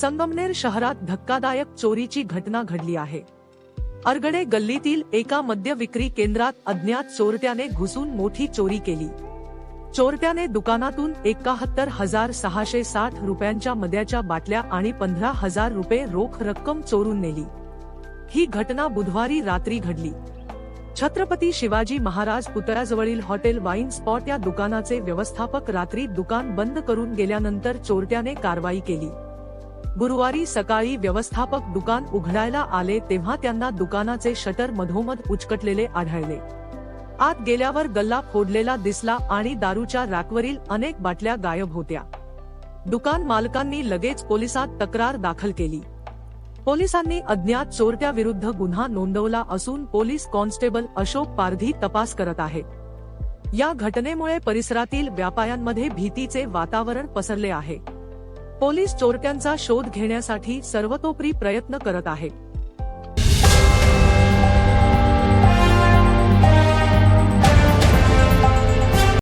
संगमनेर शहरात धक्कादायक चोरीची घटना घडली आहे. अरगडे गल्लीतील एका मद्य विक्री केंद्रात अज्ञात चोरट्याने घुसून मोठी चोरी केली. चोरट्याने दुकानातून एकाहत्तर हजार सहाशे साठ रुपयांच्या मद्याच्या बाटल्या आणि पंधरा हजार रुपये रोख रक्कम चोरून नेली. ही घटना बुधवारी रात्री घडली. छत्रपती शिवाजी महाराज पुतळ्याजवळील हॉटेल वाईन स्पॉट या दुकानाचे व्यवस्थापक रात्री दुकान बंद करून गेल्यानंतर चोरट्याने कारवाई केली. गुरुवारी सकाळी व्यवस्थापक दुकान उघडायला आले तेव्हा त्यांना दुकानाचे शटर मधोमध उचकटलेले आढळले. आत गेल्यावर गल्ला फोडलेला दिसला आणि दारूच्या रॅकवरील अनेक बाटल्या गायब होत्या. दुकान मालकांनी लगेच पोलिसात तक्रार दाखल केली. पोलिसांनी अज्ञात चोरट्या विरुद्ध गुन्हा नोंदवला असून पोलीस कॉन्स्टेबल अशोक पारधी तपास करत आहेत या घटनेमुळे परिसरातील व्यापाऱ्यांमध्ये भीतीचे वातावरण पसरले आहे. पोलीस चोरट्यांचा शोध घेण्यासाठी सर्वतोपरी प्रयत्न करत आहेत